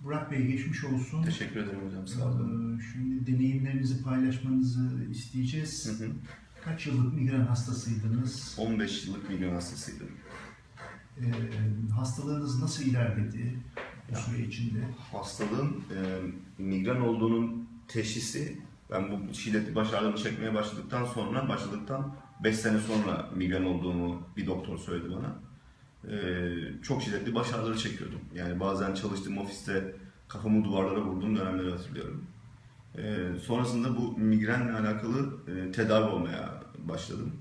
Burak Bey geçmiş olsun. Teşekkür ederim hocam. Sağ olun. Ee, Şimdi deneyimlerinizi paylaşmanızı isteyeceğiz. Hı hı. Kaç yıllık migren hastasıydınız? 15 yıllık migren hastasıydım. Ee, hastalığınız nasıl ilerledi bu süre içinde? Hastalığın e, migren olduğunun teşhisi ben bu şiddetli baş ağrılarını çekmeye başladıktan sonra başladıktan 5 sene sonra migren olduğumu bir doktor söyledi bana. E, çok şiddetli baş ağrıları çekiyordum. Yani bazen çalıştığım ofiste kafamı duvarlara vurduğum dönemleri hatırlıyorum. E, sonrasında bu migrenle alakalı e, tedavi olmaya başladım.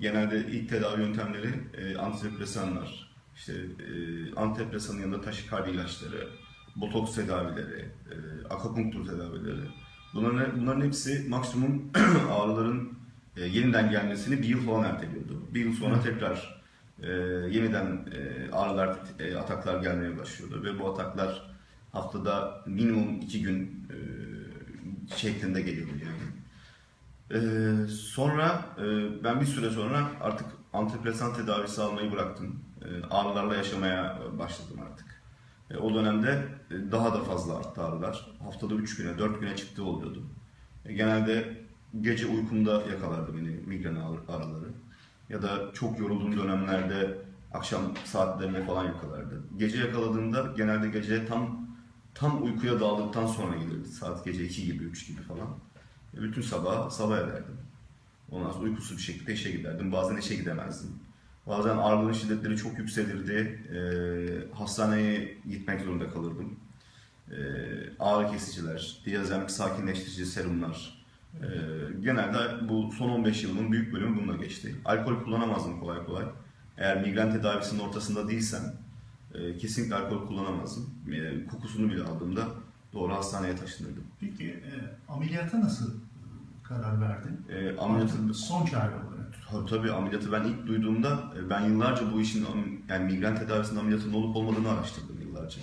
Genelde ilk tedavi yöntemleri e, antidepresanlar, işte e, antidepresanın yanında taşikardi ilaçları, botoks tedavileri, e, akupunktur tedavileri. Bunların, bunların hepsi maksimum ağrıların e, yeniden gelmesini bir yıl falan erteliyordu. Bir yıl sonra tekrar e, yeniden e, ağrılar, e, ataklar gelmeye başlıyordu ve bu ataklar haftada minimum iki gün e, şeklinde geliyordu yani. Ee, sonra e, ben bir süre sonra artık antidepresan tedavisi almayı bıraktım. Ee, ağrılarla yaşamaya başladım artık. E, o dönemde e, daha da fazla arttı ağrılar. Haftada 3 güne, 4 güne çıktığı oluyordu. E, genelde gece uykumda yakalardı beni migren ağrı- ağrıları. Ya da çok yorulduğum dönemlerde akşam saatlerine falan yakalardı. Gece yakaladığımda genelde gece tam tam uykuya daldıktan sonra gelirdi. Saat gece 2 gibi, 3 gibi falan. E, Bütün sabah sabah ederdim. Ondan sonra uykusuz bir şekilde işe giderdim. Bazen işe gidemezdim. Bazen ağrıların şiddetleri çok yükselirdi. Ee, hastaneye gitmek zorunda kalırdım. Ee, ağrı kesiciler, diazem sakinleştirici serumlar. Ee, genelde bu son 15 yılımın büyük bölümü bununla geçti. Alkol kullanamazdım kolay kolay. Eğer migren tedavisinin ortasında değilsem e, kesinlikle alkol kullanamazdım. E, kokusunu bile aldığımda doğru hastaneye taşınırdım. Peki e, ameliyata nasıl karar verdin? E, ameliyatı Son çare olarak. Tabii tabii ameliyatı ben ilk duyduğumda e, ben yıllarca bu işin yani migren tedavisinin ameliyatının olup olmadığını araştırdım yıllarca.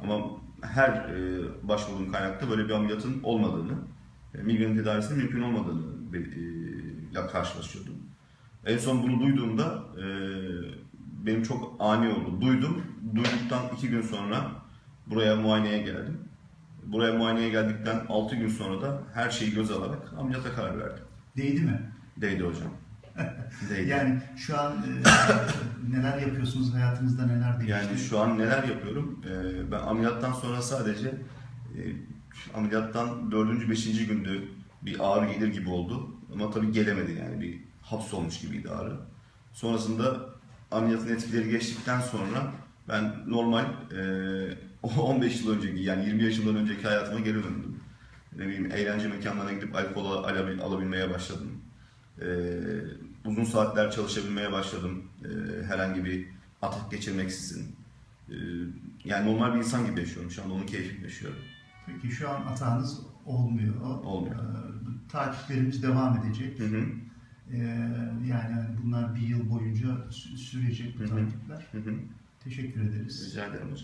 Ama her e, başvurduğum kaynakta böyle bir ameliyatın olmadığını, e, migren tedavisinin mümkün olmadığını be- e, ile karşılaşıyordum. En son bunu duyduğumda e, benim çok ani oldu. Duydum, duyduktan iki gün sonra buraya muayeneye geldim. Buraya muayeneye geldikten 6 gün sonra da her şeyi göz alarak ameliyata karar verdim. Değdi mi? Değdi hocam. Değdi. Yani şu an e, neler yapıyorsunuz hayatınızda neler değişti? Yani şu an neler yapıyorum? Ee, ben ameliyattan sonra sadece e, ameliyattan dördüncü, beşinci gündü bir ağrı gelir gibi oldu. Ama tabii gelemedi yani bir hapsolmuş gibiydi ağrı. Sonrasında ameliyatın etkileri geçtikten sonra ben normal e, 15 yıl önceki yani 20 yaşımdan önceki hayatıma geri döndüm. Ne bileyim eğlence mekanlarına gidip alkol al- alabil- alabilmeye başladım. Ee, uzun saatler çalışabilmeye başladım. Ee, herhangi bir atak geçirmeksizin. Ee, yani normal bir insan gibi yaşıyorum şu anda. Onun keyfini yaşıyorum. Peki şu an atağınız olmuyor. Olmuyor. E, takiplerimiz devam edecek. Hı hı. E, yani bunlar bir yıl boyunca sü- sürecek bu takipler. Hı hı. Teşekkür ederiz. Rica ederim hocam.